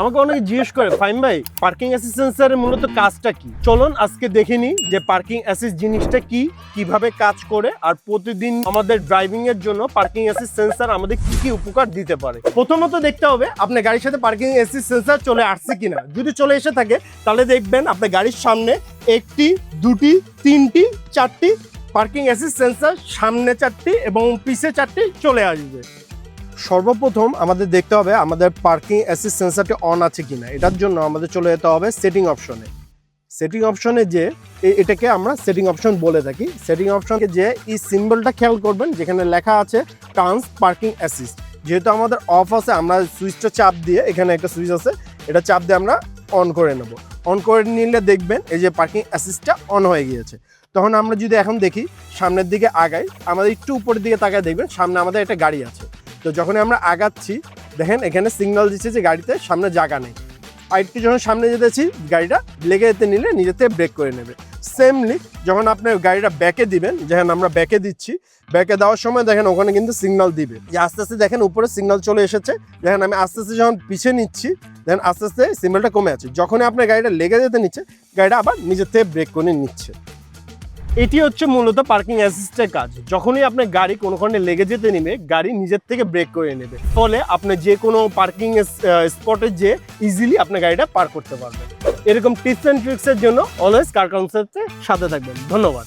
আমাকে অনেকে জিজ্ঞেস করে, ফাইম ভাই পার্কিং অ্যাসিস সেন্সারের মূলত কাজটা কি? চলুন আজকে দেখে নিই যে পার্কিং অ্যাসিস্ট জিনিসটা কি, কীভাবে কাজ করে, আর প্রতিদিন আমাদের ড্রাইভিং এর জন্য পার্কিং অ্যাসিস সেন্সার আমাদের কি কি উপকার দিতে পারে। প্রথমত দেখতে হবে, আপনার গাড়ির সাথে পার্কিং অ্যাসিস্ট সেন্সার চলে আসছে কিনা। যদি চলে এসে থাকে, তাহলে দেখবেন আপনার গাড়ির সামনে একটি, দুটি, তিনটি, চারটি পার্কিং অ্যাসিস্ট সেন্সার সামনে চারটি এবং পিছে চারটি চলে আসবে। সর্বপ্রথম আমাদের দেখতে হবে আমাদের পার্কিং অ্যাসিস সেন্সারটি অন আছে কিনা। এটার জন্য আমাদের চলে যেতে হবে সেটিং অপশনে। সেটিং অপশনে যে এটাকে আমরা সেটিং অপশন বলে থাকি। সেটিং অপশনকে যে এই সিম্বলটা খেয়াল করবেন, যেখানে লেখা আছে ট্রান্স পার্কিং অ্যাসিস্ট যেহেতু আমাদের অফ আছে, আমরা সুইচটা চাপ দিয়ে, এখানে একটা সুইচ আছে, এটা চাপ দিয়ে আমরা অন করে নেব। অন করে নিলে দেখবেন এই যে পার্কিং অ্যাসিস্টটা অন হয়ে গিয়েছে। তখন আমরা যদি এখন দেখি, সামনের দিকে আগাই, আমাদের একটু উপরের দিকে তাকায় দেখবেন, সামনে আমাদের একটা গাড়ি আছে। তো যখন আমরা আগাচ্ছি, দেখেন এখানে সিগন্যাল দিচ্ছে যে গাড়িতে সামনে জায়গা নেই। আর একটু যখন সামনে যেতেছি গাড়িটা লেগে যেতে নিলে নিজেতে ব্রেক করে নেবে। সেমলি যখন আপনি গাড়িটা ব্যাকে দিবেন, যেখানে আমরা ব্যাকে দিচ্ছি ব্যাকে দেওয়ার সময় দেখেন ওখানে কিন্তু সিগন্যাল দিবে। যে আস্তে আস্তে দেখেন উপরে সিগন্যাল চলে এসেছে, দেখেন আমি আস্তে আস্তে যখন পিছিয়ে নিচ্ছি, দেখেন আস্তে আস্তে সিম্বলটা কমে আছে যখনই আপনার গাড়িটা লেগে যেতে নিচ্ছে, গাড়িটা আবার নিজের থেকে ব্রেক করে নিচ্ছে। এটি হচ্ছে মূলত পার্কিং অ্যাসিস্টের কাজ। যখনই আপনার গাড়ি কোনোখানে লেগে যেতে নেবে গাড়ি নিজের থেকে ব্রেক করে নেবে। ফলে আপনি যে কোনো পার্কিং স্পটে যে ইজিলি আপনার গাড়িটা পার্ক করতে পারবেন। এরকম টিপস অ্যান্ড ট্রিক্সের জন্য অলওয়েজ কার কাউন্সিলের সাথে থাকবেন। ধন্যবাদ।